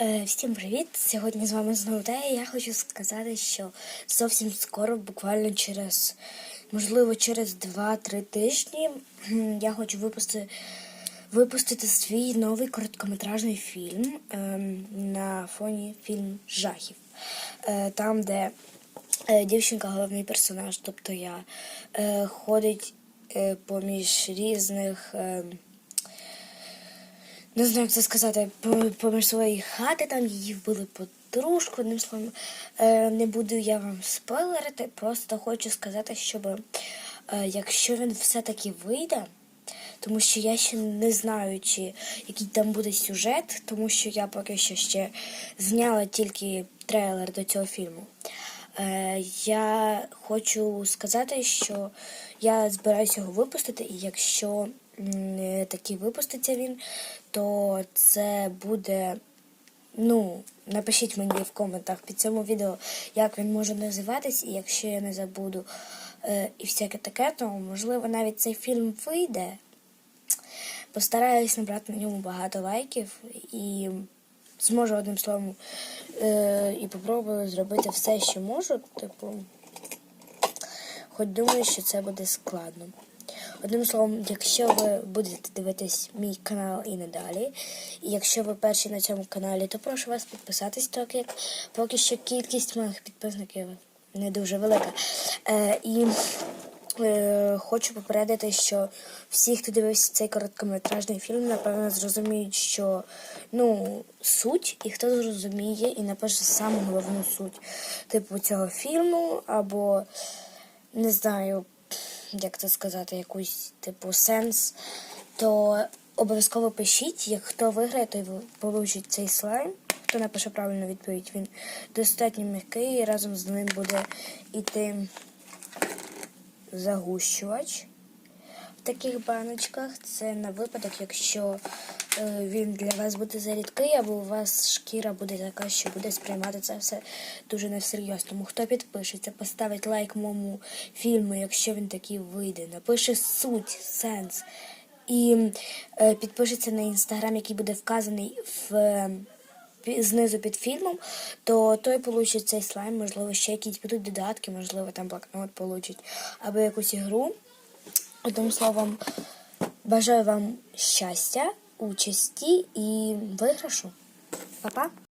Е, Всім привіт! Сьогодні з вами знову Тея. Я хочу сказати, що зовсім скоро, буквально через, можливо, через 2-3 тижні, я хочу випустити, випустити свій новий короткометражний фільм ем, на фоні фільм жахів. Е, Там, де е, дівчинка головний персонаж, тобто я, ходить поміж різних. Не знаю, як це сказати, поміж своєї хати, там її вбили подружку, одним словом. Е, не буду я вам спойлерити, просто хочу сказати, щоб е, якщо він все-таки вийде, тому що я ще не знаю, чи який там буде сюжет, тому що я поки що ще зняла тільки трейлер до цього фільму. Е, я хочу сказати, що я збираюся його випустити, і якщо е, випуститься він, то це буде. Ну, напишіть мені в коментах під цьому відео, як він може називатись, і якщо я не забуду е, і всяке таке, то можливо навіть цей фільм вийде. Постараюсь набрати на ньому багато лайків і зможу одним словом е, і попробую зробити все, що можу. Типу, хоч думаю, що це буде складно. Одним словом, якщо ви будете дивитись мій канал і надалі, і якщо ви перші на цьому каналі, то прошу вас підписатись, так як поки що кількість моїх підписників не дуже велика. Е, і е, хочу попередити, що всі, хто дивився цей короткометражний фільм, напевно, зрозуміють, що ну, суть, і хто зрозуміє і напише саму головну суть типу цього фільму, або не знаю, як це сказати, якийсь типу сенс, то обов'язково пишіть, як хто виграє, той получить цей слайм. Хто напише правильну відповідь, він достатньо м'який, і разом з ним буде йти загущувач в таких баночках. Це на випадок, якщо він для вас буде зарідкий, або у вас шкіра буде така, що буде сприймати це все дуже невсерйоз. Тому хто підпишеться, поставить лайк моєму фільму, якщо він такий вийде, напише суть, сенс. І е, підпишеться на інстаграм, який буде вказаний в. е, Знизу під фільмом, то той получить цей слайм, можливо, ще якісь будуть додатки, можливо, там блокнот получить, або якусь ігру. Одним словом, бажаю вам щастя, участі і виграшу. Па-па!